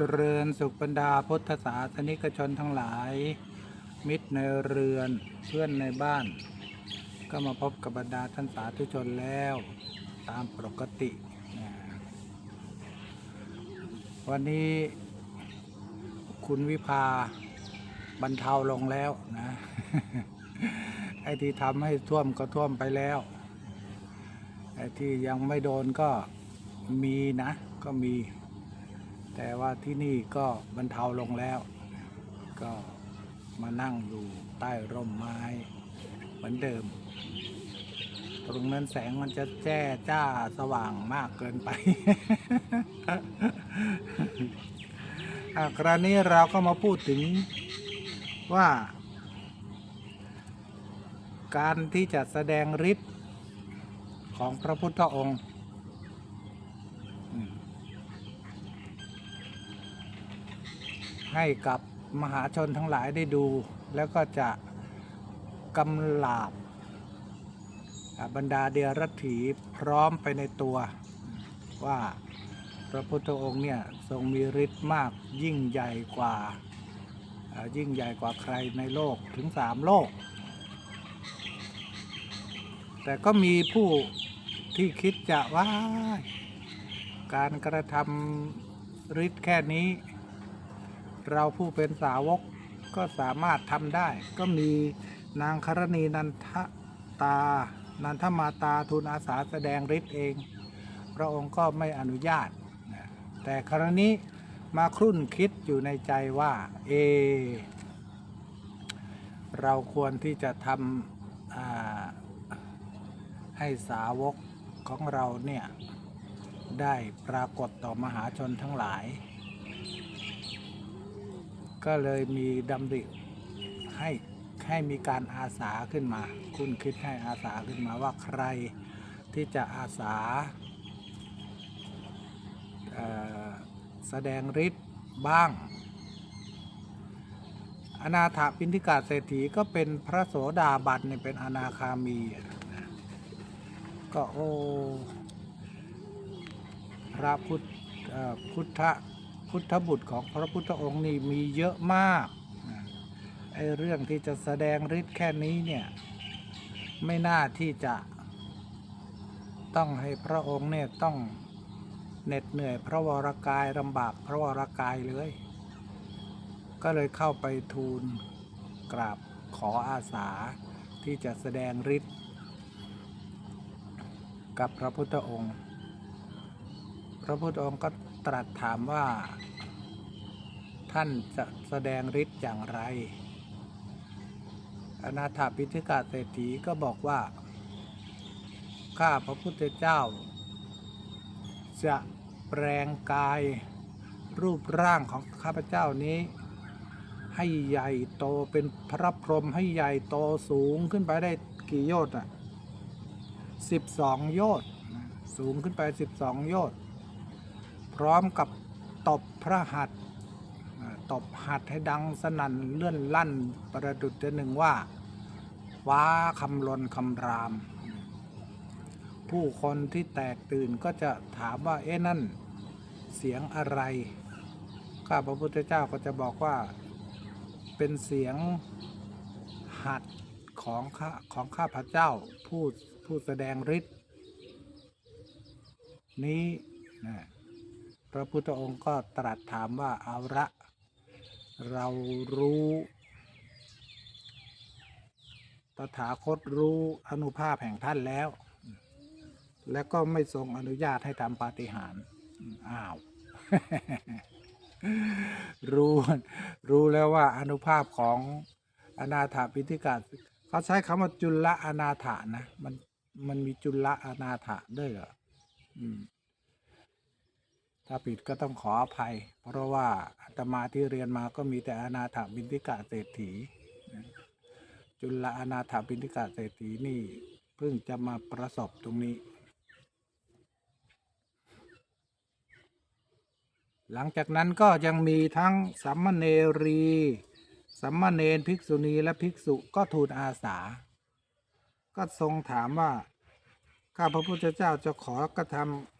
เจริญสุขบรรดาพุทธศาสนิกชนทั้งหลาย มิตรในเรือนเพื่อนในบ้าน ก็มาพบกับบรรดาท่านสาธุชนแล้ว ตามปกติ วันนี้คุณวิภาบรรเทาลงแล้วนะไอ้ที่ทำให้ท่วมก็ท่วมไปแล้วไอ้ที่ยังไม่โดนก็มีนะ ก็มี แต่ว่าที่นี่ก็บรรเทาลงแล้ว ก็มานั่งอยู่ใต้ร่มไม้เหมือนเดิม ตรงนั้นแสงมันจะแจ้จ้าสว่างมากเกินไปคราวนี้เราก็มาพูดถึงว่า การที่จะแสดงฤทธิ์ของพระพุทธองค์อืม ให้กับมหาชนทั้งหลายได้ดู แล้วก็จะกำลาบบรรดาเดียรัตถีพร้อมไปในตัวว่าพระพุทธองค์เนี่ยทรงมีฤทธิ์มากยิ่งใหญ่กว่ายิ่งใหญ่กว่าใครในโลกถึงสามโลก แต่ก็มีผู้ที่คิดจะว่าการกระทำฤทธิ์แค่นี้ เราผู้เป็นสาวกก็สามารถทำได้ ก็มีนางครณีนันทตา นันทมาตาทูลอาสาแสดงฤทธิ์เอง พระองค์ก็ไม่อนุญาต แต่คราวนี้มาครุ่นคิดอยู่ในใจว่า เอ เราควรที่จะทำให้สาวกของเราเนี่ย ได้ปรากฏต่อมหาชนทั้งหลาย ก็เลยมีดำริให้ให้มีการอาสาขึ้นมา คุณคิดให้อาสาขึ้นมาว่าใครที่จะอาสาแสดงฤทธิ์บ้าง อนาถปินทิกาเศรษฐีก็เป็นพระโสดาบันเนี่ยเป็นอนาคามี ก็โอ้พระพุทธพุทธ พุทธบุตรของพระพุทธองค์นี่มีเยอะมากไอเรื่องที่จะแสดงฤทธิ์แค่นี้เนี่ย ไม่น่าที่จะ ต้องให้พระองค์เนี่ยต้องเหน็ดเหนื่อยพระวรากายลำบากพระวรากายเลย ก็เลยเข้าไปทูลกราบขออาสาที่จะแสดงฤทธิ์กับพระพุทธองค์ พระพุทธองค์ก็ ตรัสถามว่า ท่านจะแสดงฤทธิ์อย่างไร อนาถาปิฎกาเศรษฐีก็บอกว่า ข้าพระพุทธเจ้า จะแปลงกายรูปร่างของข้าพเจ้านี้ ให้ใหญ่โตเป็นพระพรหมให้ใหญ่โตสูงขึ้นไปได้กี่โยชน์อะสิบสองโยชน์สูงขึ้นไปสิบสองโยชน์ พร้อมกับตบพระหัตถ์อ่าตบหัตถ์ให้ดังสนั่นเลื่อนลั่นประดุจจะหนึ่งว่า ว้าคำลนคำราม ผู้คนที่แตกตื่นก็จะถามว่าเอ๊ะนั่นเสียงอะไร ข้าพระพุทธเจ้าก็จะบอกว่า เป็นเสียงหัดของข้าของข้าพระเจ้าผู้ผู้แสดงฤทธิ์นี้นะ ระพุทธองค์ก็ตรัสถามว่าเอาละเรารู้ตถาคตรู้อนุภาพแห่งท่านแล้ว แล้วก็ไม่ทรงอนุญาตให้ทำปาฏิหาริย์อ้าว รู้รู้แล้วว่าอนุภาพของอนาถาปิฎกาเขาใช้คำว่าจุลอนาถานะ มันมันมีจุลอนาถาด้วยเหรออืม ถ้าผิดก็ต้องขออภัย เพราะว่าอาตมาที่เรียนมาก็มีแต่อนาถาบินทิกาเศรษฐี จุลอนาถาบินทิกาเศรษฐีนี่เพิ่งจะมาประสบตรงนี้ หลังจากนั้นก็ยังมีทั้งสัมมเนรีสัมมเนรภิกษุณีและภิกษุก็ทูลอาสา ก็ทรงถามว่า ข้าพระพุทธเจ้าจะขอกระทำ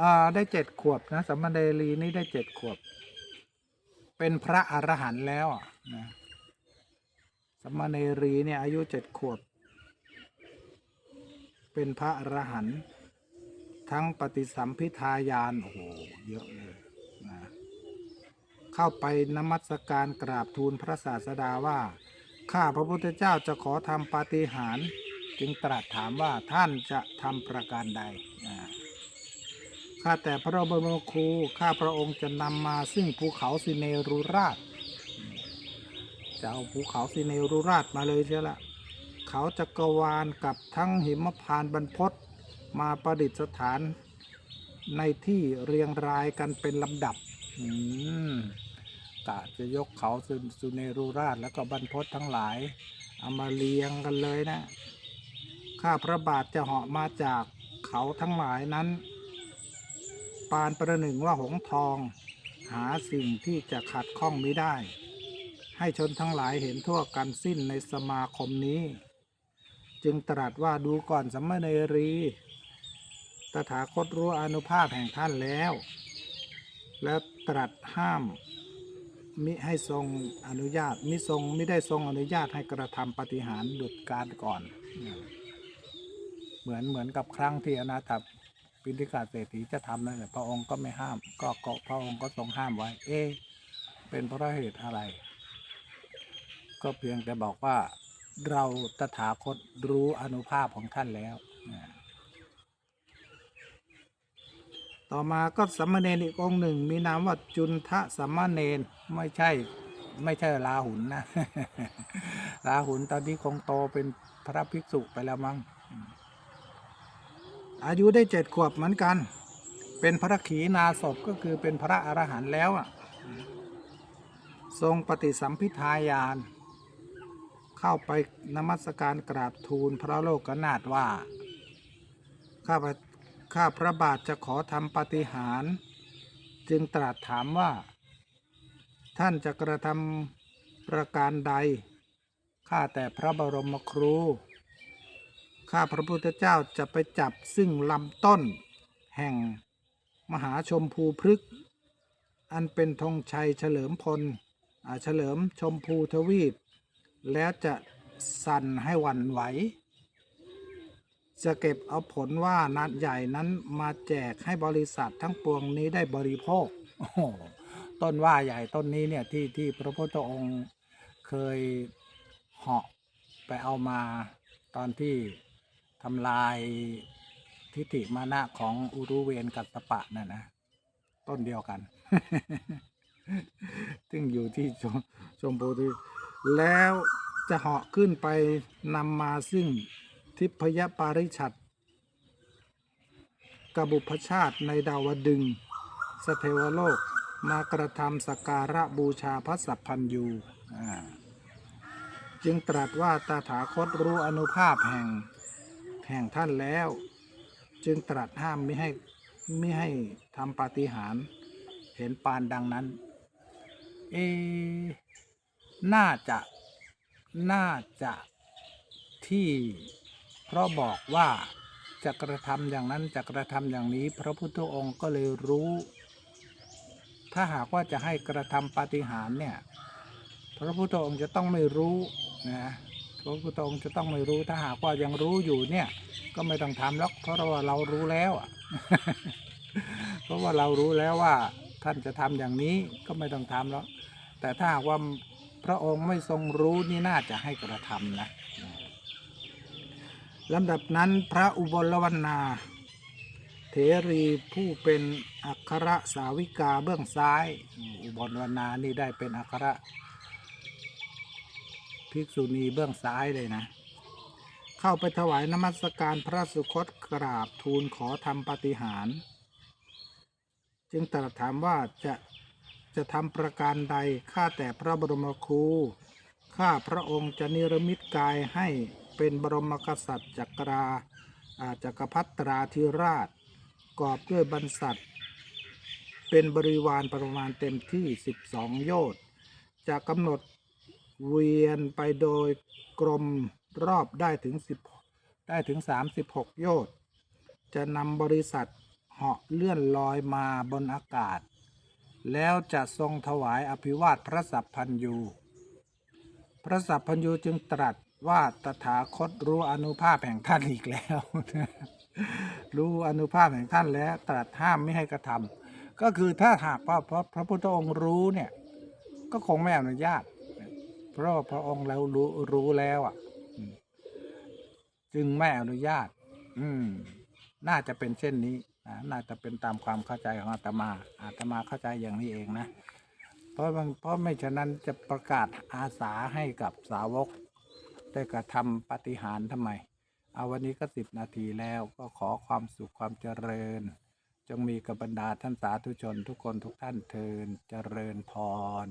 อ่าได้เจ็ดขวบนะสามมาเณรีนี่ได้เจ็ดขวบ เป็นพระอรหันต์แล้วนะสามมาเณรีเนี่ยอายุเจ็ดขวบ เป็นพระอรหันต์ทั้งปฏิสัมพิทายานโอ้โหเยอะเลยนะเข้าไปนมัสการกราบทูลพระศาสดาว่าข้าพระพุทธเจ้าจะขอทำปาฏิหาริย์จึงตรัสถามว่าท่านจะทำประการใดอ่า ข้าแต่พระบรมครูข้าพระองค์จะนำมาซึ่งภูเขาสิเนรุราช จะเอาภูเขาสิเนรุราชมาเลยเชียวละเขาจักรวาลกับทั้งหิมพานบรรพตมาประดิษฐานในที่เรียงรายกันเป็นลำดับกะจะยกเขาสุเนรุราชแล้วก็บรรพตทั้งหลายเอามาเรียงกันเลยนะ ข้าพระบาทจะเหาะมาจากเขาทั้งหลายนั้น ปานประหนึ่งว่าหงทอง หาสิ่งที่จะขัดข้องไม่ได้ ให้ชนทั้งหลายเห็นทั่วกันสิ้นในสมาคมนี้ จึงตรัสว่าดูก่อนสัมมเนรี ตถาคตรู้อนุภาพแห่งท่านแล้ว และตรัสห้ามมิให้ทรงอนุญาตมิทรงไม่ได้ทรงอนุญาตให้กระทำปฏิหารดุจการก่อน เหมือนเหมือนกับครั้งที่อนาถ ปิณฑิกาเศรษฐีจะทำนั่นแหละพระองค์ก็ไม่ห้าม ก็ก็พระองค์ก็ทรงห้ามไว้ เอ๊เป็นเพราะเหตุอะไร ก็เพียงแต่บอกว่าเราตถาคตรู้อนุภาพของท่านแล้ว ต่อมาก็สัมมาเนรอีกองหนึ่ง มีนามว่าจุนทะสัมมาเนรไม่ใช่ไม่ใช่ลาหุนนะลาหุนตอนนี้คงโตเป็นพระภิกษุไปแล้วมั้ง อายุได้เจ็ดขวบเหมือนกัน เป็นพระขีณาสพก็คือเป็นพระอรหันต์แล้วอะทรงปฏิสัมพิทายาน เข้าไปนมัสการกราบทูลพระโลกนาถว่า ข้าพระข้าพระบาทจะขอทำปฏิหาร จึงตรัสถามว่า ท่านจะกระทำประการใด ข้าแต่พระบรมครู ข้าพระพุทธเจ้าจะไปจับซึ่งลำต้น แห่งมหาชมพูพฤกษ์อันเป็นธงชัยเฉลิมพลเฉลิมชมพูทวีป แล้วจะสั่นให้วันไหว จะเก็บเอาผลว่านัดใหญ่นั้นมาแจกให้บริษัททั้งปวงนี้ได้บริโภคโอ้ต้นว่าใหญ่ต้นนี้เนี่ยที่ที่พระพุทธองค์เคยเหาะไปเอามาตอนที่ ทำลายทิฏฐิมานะของอุรุเวนกัสปะน่ะนะต้นเดียวกัน ซึ่งอยู่ที่ชมชมพูทวีปแล้วจะเหาะขึ้นไปนำมาซึ่งทิพยปาริชัดกบุพชาติในดาวดึง สเทวโลกมากระทำสการะบูชาพระสัพพันยูจึงตรัสว่าตาถาคตรู้อนุภาพแห่ง แห่งท่านแล้ว จึงตรัสห้ามไม่ให้ไม่ให้ทำปาฏิหาริย์เห็นปานดังนั้น เอ น่าจะ น่าจะที่เพราะบอกว่าจะกระทำอย่างนั้นจะกระทำอย่างนี้ พระพุทธองค์ก็เลยรู้ ถ้าหากว่าจะให้กระทำปาฏิหาริย์เนี่ย พระพุทธองค์จะต้องไม่รู้นะ พระพุทธองค์จะต้องไม่รู้ถ้าหากว่ายังรู้อยู่เนี่ย ก็ไม่ต้องทำหรอกเพราะว่าเรารู้แล้วเพราะว่าเรารู้แล้วว่าท่านจะทำอย่างนี้ก็ไม่ต้องทำแล้ว แต่ถ้าหากว่าพระองค์ไม่ทรงรู้นี่น่าจะให้กระทำนะลำดับนั้นพระอุบลวรรณาเถรีผู้เป็นอัครสาวิกาเบื้องซ้าย อุบลวรรณานี่ได้เป็นอัคร ภิกษุณีเบื้องซ้ายเลยนะ เข้าไปถวายนมัสการพระสุคตกราบทูลขอทำปฏิหาร จึงตรัสถามว่าจะจะทำประการใดข้าแต่พระบรมครูข้าพระองค์จะนิรมิตกายให้เป็นบรมกษัตริย์จักราจักรพรรตราธิราช กอบด้วยบรรษัทเป็นบริวารประมาณเต็มที่ 12 โยชน์จะกำหนด เวียนไปโดยกรมรอบได้ถึง 10 ได้ถึง 36 โยชน์ จะนำบริษัทเหาะเลื่อนลอยมาบนอากาศ แล้วจะทรงถวายอภิวาทพระสัพพันยูพระสัพพัญญูจึงตรัสว่าตถาคตรู้อนุภาพแห่งท่านอีกแล้ว รู้อนุภาพแห่งท่านแล้วตรัสห้ามไม่ให้กระทำก็คือถ้าหากว่าพระพระพุทธองค์รู้เนี่ย ก็คงไม่อนุญาต เพราะพระองค์เรารู้รู้แล้วอะจึงไม่อนุญาต อืม น่าจะเป็นเช่นนี้นะน่าจะเป็นตามความเข้าใจของอาตมา อาตมาเข้าใจอย่างนี้เองนะ เพราะเพราะไม่ฉะนั้นจะประกาศอาสาให้กับสาวก ได้กระทำปฏิหารทำไม เอาวันนี้ก็สิบนาทีแล้วก็ขอความสุขความเจริญ จงมีกับบรรดาท่านสาธุชนทุกคนทุกท่านเทินเจริญพร